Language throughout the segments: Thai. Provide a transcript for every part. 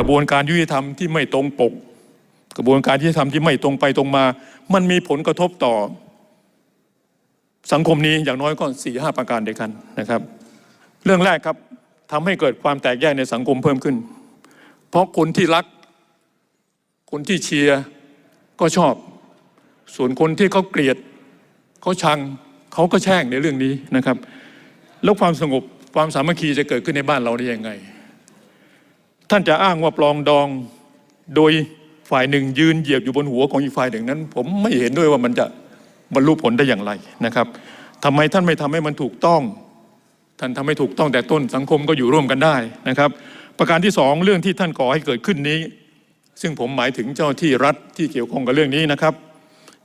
ระบวนการยุติธรรมที่ไม่ตรงปก กระบวนการยุติธรรมที่ไม่ตรงไปตรงมา มันมีผลกระทบต่อ สังคมนี้อย่างน้อยก็สี่ห้าประการเดียวกันนะครับ เรื่องแรกครับทำให้เกิดความแตกแยกในสังคมเพิ่มขึ้น เพราะคนที่รัก คนที่เชียร์ก็ชอบ ส่วนคนที่เขาเกลียดเขาชังเขาก็แช่งในเรื่องนี้นะครับ แล้วความสงบความสามัคคีจะเกิดขึ้นในบ้านเราได้ยังไง ท่านจะอ้างว่าปลองดองโดยฝ่ายหนึ่งยืนเหยียบอยู่บนหัวของอีกฝ่ายหนึ่งนั้น ผมไม่เห็นด้วยว่ามันจะบรรลุผลได้อย่างไรนะครับทำไมท่านไม่ทำให้มันถูกต้อง ท่านทำให้ถูกต้องแต่ต้นสังคมก็อยู่ร่วมกันได้นะครับ ประการที่สองเรื่องที่ท่านก่อให้เกิดขึ้นนี้ ซึ่งผมหมายถึงเจ้าที่รัฐที่เกี่ยวข้องกับเรื่องนี้นะครับ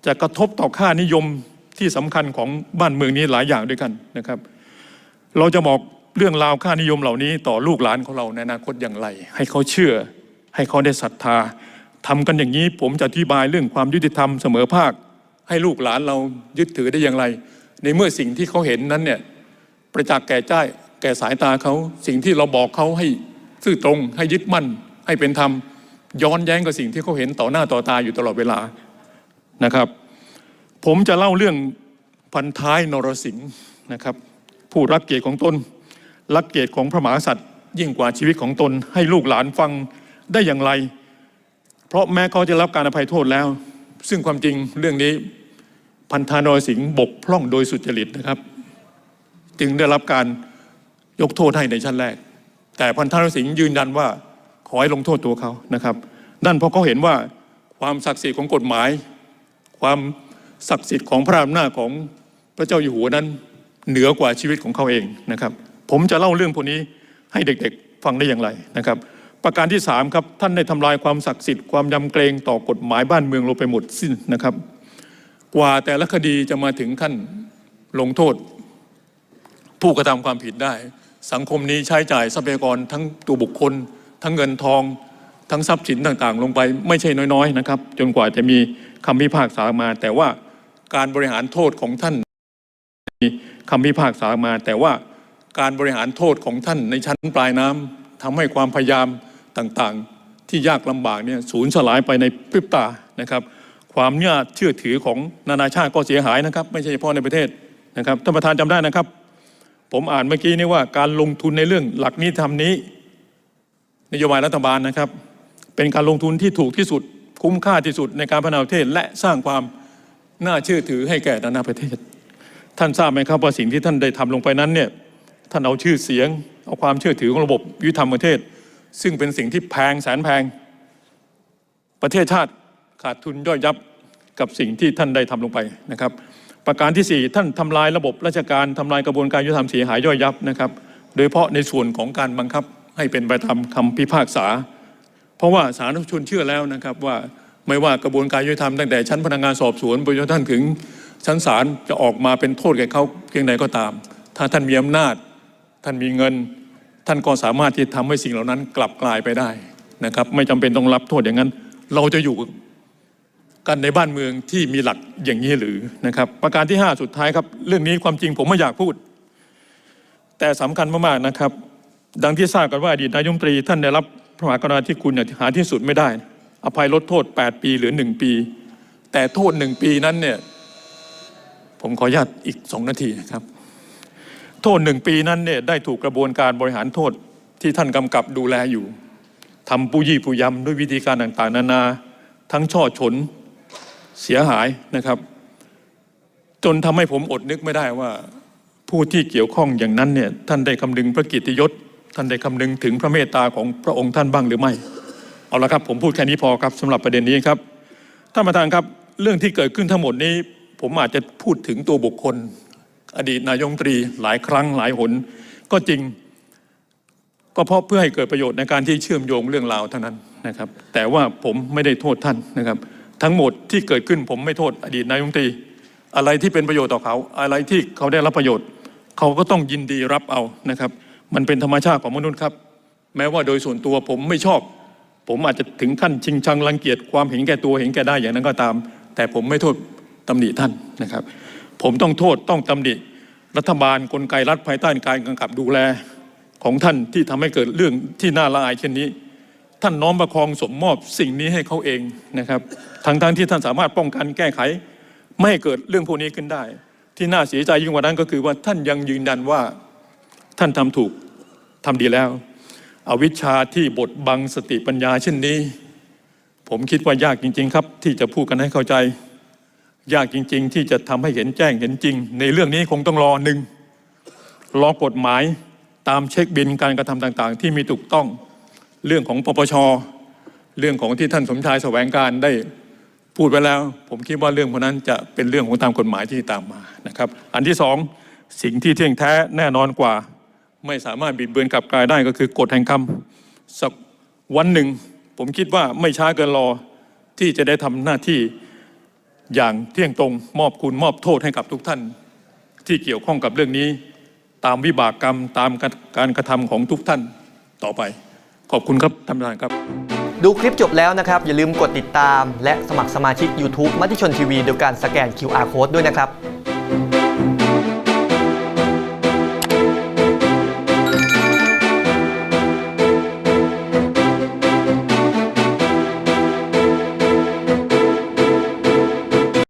จะกระทบต่อค่านิยมที่สำคัญของบ้านเมืองนี้หลายอย่างด้วยกันนะครับ เราจะบอก เรื่องราวค่านิยมเหล่านี้ต่อลูกหลานของเราในอนาคตอย่างไร ให้เขาเชื่อ ให้เขาได้ศรัทธาทำกันอย่างนี้ผมจะอธิบายเรื่องความยุติธรรมเสมอภาค ให้ลูกหลานเรายึดถือได้อย่างไร ในเมื่อสิ่งที่เขาเห็นนั้นเนี่ยประจักษ์แก่ใจแก่สายตาเขาสิ่งที่เราบอกเขาให้ซื่อตรง ให้ยึดมั่น ให้เป็นธรรมย้อนแย้งกับสิ่งที่เขาเห็นต่อหน้าต่อตาอยู่ตลอดเวลานะครับ ผมจะเล่าเรื่องพันท้ายนรสิงห์นะครับ ผู้รักเกียรติของตน รักเกียรติของพระมหากษัตริย์ ยิ่งกว่าชีวิตของตนให้ลูกหลานฟังได้อย่างไร เพราะแม้เขาจะรับการอภัยโทษแล้ว ซึ่งความจริงเรื่องนี้พันธานรสิงห์บกพร่องโดยสุจริตนะครับ จึงได้รับการยกโทษให้ในชั้นแรก แต่พันธานรสิงห์ยืนยันว่าขอให้ลงโทษตัวเขานะครับนั่นเพราะเขาเห็นว่าความศักดิ์สิทธิ์ของกฎหมาย ความศักดิ์สิทธิ์ของพระอำนาจของพระเจ้าอยู่หัวนั้นเหนือกว่าชีวิตของเขาเองนะครับ ผมจะเล่าเรื่องพวกนี้ให้เด็กๆฟังได้อย่างไรนะครับ ประการที่สามครับท่านได้ทำลายความศักดิ์สิทธิ์ความยำเกรงต่อกฎหมายบ้านเมืองลงไปหมดสิ้นนะครับ กว่าแต่ละคดีจะมาถึงขั้นลงโทษ ผู้กระทำความผิดได้ สังคมนี้ใช้จ่ายทรัพยากรทั้งตัวบุคคล ทั้งเงินทอง ทั้งทรัพย์สินต่างๆ ลงไปไม่ใช่น้อยๆนะครับ จนกว่าจะมีคำพิพากษามา แต่ว่าการบริหารโทษของท่านมีคำพิพากษามาแต่ว่า การบริหารโทษของท่านในชั้นปลายน้ำทำให้ความพยายามต่างๆ ที่ยากลำบากเนี่ยสูญสลายไปในพริบตานะครับ ความเน่าเชื่อถือของนานาชาติก็เสียหายนะครับ ไม่ใช่เฉพาะในประเทศนะครับท่านประธานจำได้นะครับ ผมอ่านเมื่อกี้นี่ว่าการลงทุนในเรื่องหลักนิธรรมนี้ นโยบายรัฐบาลนะครับ เป็นการลงทุนที่ถูกที่สุด คุ้มค่าที่สุดในการพัฒนาประเทศ และสร้างความน่าเชื่อถือให้แก่นานาประเทศ ท่านทราบไหมครับว่าสิ่งที่ท่านได้ทำลงไปนั้นเนี่ย ท่านเอาชื่อเสียง เอาความเชื่อถือของระบบยุติธรรมประเทศ ซึ่งเป็นสิ่งที่แพงแสนแพง ประเทศชาติขาดทุนย่อยยับกับสิ่งที่ท่านได้ทำลงไปนะครับ ประการที่สี่ท่านทำลายระบบราชการทำลายกระบวนการยุติธรรมเสียหายย่อยยับนะครับ โดยเฉพาะในส่วนของการบังคับให้เป็นไปตามคำพิพากษา เพราะว่าสาธารณชนเชื่อแล้วนะครับว่าไม่ว่ากระบวนการยุติธรรมตั้งแต่ชั้นพนักงานสอบสวนไปจนท่านถึงชั้นศาลจะออกมาเป็นโทษแก่เขาเพียงใดก็ตาม ถ้าท่านมีอำนาจ ท่านมีเงิน ท่านก็สามารถที่จะทำให้สิ่งเหล่านั้นกลับกลายไปได้นะครับ ไม่จำเป็นต้องรับโทษอย่างนั้น เราจะอยู่กันในบ้านเมืองที่มีหลักอย่างนี้หรือนะครับ ประการที่ 5 สุดท้ายครับ เรื่องนี้ความจริงผมไม่อยากพูด แต่สำคัญมากๆนะครับ ดังที่ทราบกันว่าอดีตนายมตรี ท่านได้รับพระมหากรุณาธิคุณอย่างหาที่สุดไม่ได้ อภัยลดโทษ 8 ปีหลือ 1 ปี แต่โทษ 1 ปีนั้นเนี่ยผมขออนุญาตอีก 2 นาทีนะครับ โทษ1ปีนั้นเนี่ยได้ถูกกระบวนการบริหารโทษที่ท่านกำกับดูแลอยู่ทำปูยี่ปูยำด้วยวิธีการต่างๆ นานา ทั้งช่อฉนเสียหายนะครับ จนทำให้ผมอดนึกไม่ได้ว่า ผู้ที่เกี่ยวข้องอย่างนั้นเนี่ยท่านได้คำนึงพระกิตติยศ ท่านได้คำนึงถึงพระเมตตาของพระองค์ท่านบ้างหรือไม่ เอาละครับ ผมพูดแค่นี้พอครับสำหรับประเด็นนี้ครับท่านประธานครับเรื่องที่เกิดขึ้นทั้งหมดนี้ ผมอาจจะพูดถึงตัวบุคคล อดีตนายกรัฐมนตรีหลายครั้งหลายหน ก็จริง ก็เพราะเพื่อให้เกิดประโยชน์ในการที่เชื่อมโยงเรื่องราวเท่านั้นนะครับ แต่ว่าผมไม่ได้โทษท่านนะครับ ทั้งหมดที่เกิดขึ้นผมไม่โทษ อดีตนายกรัฐมนตรี อะไรที่เป็นประโยชน์ต่อเขา อะไรที่เขาได้รับประโยชน์ เขาก็ต้องยินดีรับเอานะครับ มันเป็นธรรมชาติของมนุษย์ครับ แม้ว่าโดยส่วนตัวผมไม่ชอบ ผมอาจจะถึงขั้นชิงชังรังเกียจความเห็นแก่ตัวเห็นแก่ได้อย่างนั้นก็ตาม แต่ผมไม่โทษตำหนิท่านนะครับ ผมต้องโทษต้องตำหนิรัฐบาลกลไกรัฐภายใต้การกำกับดูแลของท่านที่ทำให้เกิดเรื่องที่น่าละอายเช่นนี้ ท่านน้อมประคองสมมอบสิ่งนี้ให้เขาเองนะครับทั้งทั้งๆที่ท่านสามารถป้องกันแก้ไข ไม่ให้เกิดเรื่องพวกนี้ขึ้นได้ ที่น่าเสียใจยิ่งกว่านั้นก็คือว่าท่านยังยืนยันว่าท่านทำถูกทำดีแล้วอวิชชาที่บดบังสติปัญญาเช่นนี้ ผมคิดว่ายากจริง ๆ ครับ ที่จะพูดกันให้เข้าใจ ยากจริง ๆ ที่จะทำให้เห็นแจ้งเห็นจริง ในเรื่องนี้คงต้องรอหนึ่งรอกฎหมายตามเช็คบินการกระทำต่างๆ ที่มีถูกต้องเรื่องของปปชเรื่องของที่ท่านสมชายแสวงการได้พูดไว้แล้ว ผมคิดว่าเรื่องพวกนั้นจะเป็นเรื่องของตามกฎหมายที่ตามมานะครับ อันที่สองสิ่งที่เที่ยงแท้แน่นอนกว่า ไม่สามารถบิดเบือนกลับกลายได้ก็คือกฎแห่งกรรมสักวันหนึ่ง ผมคิดว่าไม่ช้าเกินรอที่จะได้ทำหน้าที่ อย่างเที่ยงตรงมอบคุณมอบโทษให้กับทุกท่าน ที่เกี่ยวข้องกับเรื่องนี้ ตามวิบากกรรมตามการกระทำของทุกท่านต่อไป ขอบคุณครับท่านประธานครับ ดูคลิปจบแล้วนะครับ อย่าลืมกดติดตาม และสมัครสมาชิก YouTube มติชนทีวีโดยการสแกน QR Code ด้วยนะครับ